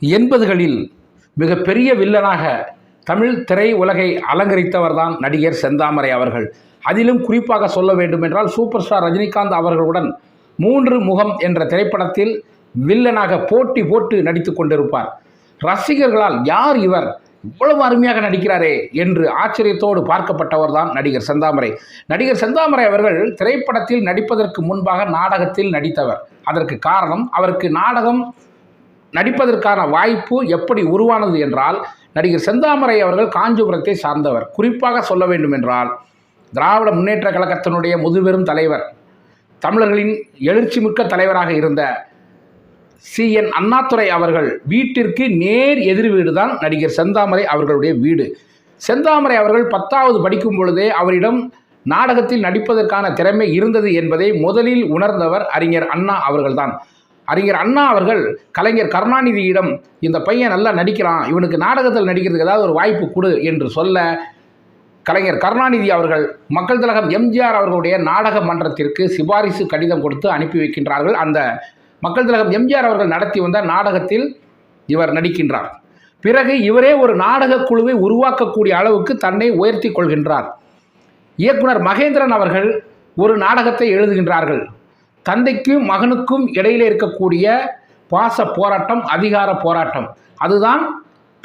எண்பதுகளில் மிகப்பெரிய வில்லனாக தமிழ் திரை உலகை அலங்கரித்தவர்தான் நடிகர் செந்தாமரை அவர்கள். அதிலும் குறிப்பாக சொல்ல வேண்டுமென்றால் சூப்பர் ஸ்டார் ரஜினிகாந்த் அவர்களுடன் மூன்று முகம் என்ற திரைப்படத்தில் வில்லனாக போட்டி போட்டு நடித்து கொண்டிருப்பார். ரசிகர்களால் யார் இவர்? இவ்வளவு அருமையாக நடிக்கிறாரே என்று ஆச்சரியத்தோடு பார்க்கப்பட்டவர் தான் நடிகர் செந்தாமரை. நடிகர் செந்தாமரை அவர்கள் திரைப்படத்தில் நடிப்பதற்கு முன்பாக நாடகத்தில் நடித்தவர். அதற்கு காரணம் அவருக்கு நாடகம் நடிப்பதற்கான வாய்ப்பு எப்படி உருவானது என்றால் நடிகர் செந்தாமரை அவர்கள் காஞ்சிபுரத்தை சார்ந்தவர். குறிப்பாக சொல்ல வேண்டும் என்றால் திராவிட முன்னேற்ற கழகத்தினுடைய முதுபெரும் தலைவர் தமிழர்களின் எழுச்சிமிக்க தலைவராக இருந்த சி. என். அண்ணாதுரை அவர்கள் வீட்டிற்கு நேர் எதிர் வீடு தான் நடிகர் செந்தாமரை அவர்களுடைய வீடு. செந்தாமரை அவர்கள் பத்தாவது படிக்கும் பொழுதே அவரிடம் நாடகத்தில் நடிப்பதற்கான திறமை இருந்தது என்பதை முதலில் உணர்ந்தவர் அறிஞர் அண்ணா அவர்கள்தான். அறிஞர் அண்ணா அவர்கள் கலைஞர் கருணாநிதியிடம் இந்த பையன் நல்லா நடிக்கிறான் இவனுக்கு நாடகத்தில் நடிக்கிறதுக்கு ஏதாவது ஒரு வாய்ப்பு கொடு என்று சொல்ல கலைஞர் கருணாநிதி அவர்கள் மக்கள் திலகம் எம்ஜிஆர் அவர்களுடைய நாடக மன்றத்திற்கு சிபாரிசு கடிதம் கொடுத்து அனுப்பி வைக்கின்றார்கள். அந்த மக்கள் திலகம் எம்ஜிஆர் அவர்கள் நடத்தி வந்த நாடகத்தில் இவர் நடிக்கின்றார். பிறகு இவரே ஒரு நாடக குழுவை உருவாக்கக்கூடிய அளவுக்கு தன்னை உயர்த்தி கொள்கின்றார். இயக்குனர் மகேந்திரன் அவர்கள் ஒரு நாடகத்தை எழுதுகின்றார்கள். தந்தைக்கும் மகனுக்கும் இடையிலே இருக்கக்கூடிய பாச போராட்டம் அதிகார போராட்டம். அதுதான்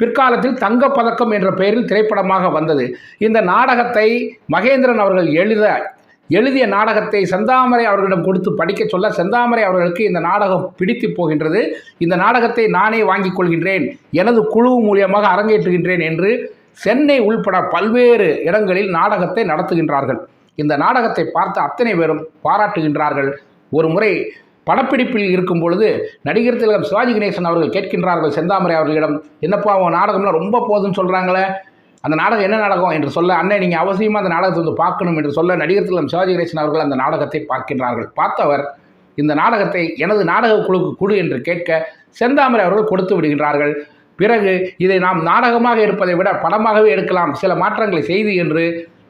பிற்காலத்தில் தங்கப்பதக்கம் என்ற பெயரில் திரைப்படமாக வந்தது. இந்த நாடகத்தை மகேந்திரன் அவர்கள் எழுத எழுதிய நாடகத்தை செந்தாமரை அவர்களிடம் கொடுத்து படிக்க சொல்ல செந்தாமரை அவர்களுக்கு இந்த நாடகம் பிடித்து போகின்றது. இந்த நாடகத்தை நானே வாங்கிக் கொள்கின்றேன். எனது குழு மூலியமாக அரங்கேற்றுகின்றேன் என்று சென்னை உள்பட பல்வேறு இடங்களில் நாடகத்தை நடத்துகின்றார்கள். இந்த நாடகத்தை பார்த்த அத்தனை பேரும் பாராட்டுகின்றார்கள். ஒரு முறை படப்பிடிப்பில் இருக்கும் பொழுது நடிகர் திலகம் சிவாஜி கணேசன் அவர்கள் கேட்கின்றார்கள் செந்தாமரை அவர்களிடம் என்னப்பா உன் நாடகம்லாம் ரொம்ப போதுன்னு சொல்கிறாங்களே அந்த நாடகம் என்ன நாடகம்? என்று சொல்ல அண்ணன் நீங்கள் அவசியமாக அந்த நாடகத்தை வந்து பார்க்கணும் என்று சொல்ல நடிகர் திலகம் சிவாஜி கணேசன் அவர்கள் அந்த நாடகத்தை பார்க்கின்றார்கள். பார்த்தவர் இந்த நாடகத்தை எனது நாடக குழுக்கு குழு என்று கேட்க செந்தாமரை அவர்கள் கொடுத்து விடுகின்றார்கள். பிறகு இதை நாம் நாடகமாக எடுப்பதை விட படமாகவே எடுக்கலாம். சில மாற்றங்களை செய்து என்று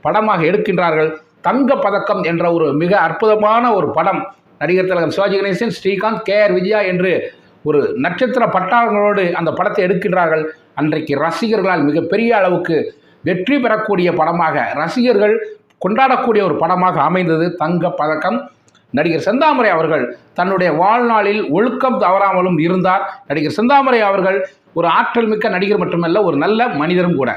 படமாக எடுக்கின்றார்கள். தங்க பதக்கம் என்ற ஒரு மிக அற்புதமான ஒரு படம் நடிகர் திலகம் சிவாஜி கணேசன் ஸ்ரீகாந்த் கே ஆர் விஜயா என்று ஒரு நட்சத்திர பட்டாளங்களோடு அந்த படத்தை எடுக்கின்றார்கள். அன்றைக்கு ரசிகர்களால் மிகப்பெரிய அளவுக்கு வெற்றி பெறக்கூடிய படமாக ரசிகர்கள் கொண்டாடக்கூடிய ஒரு படமாக அமைந்தது தங்க பதக்கம். நடிகர் செந்தாமரை அவர்கள் தன்னுடைய வாழ்நாளில் ஒழுக்கம் தவறாமலும் இருந்தார். நடிகர் செந்தாமரை அவர்கள் ஒரு ஆற்றல் மிக்க நடிகர் மட்டுமல்ல ஒரு நல்ல மனிதரும் கூட.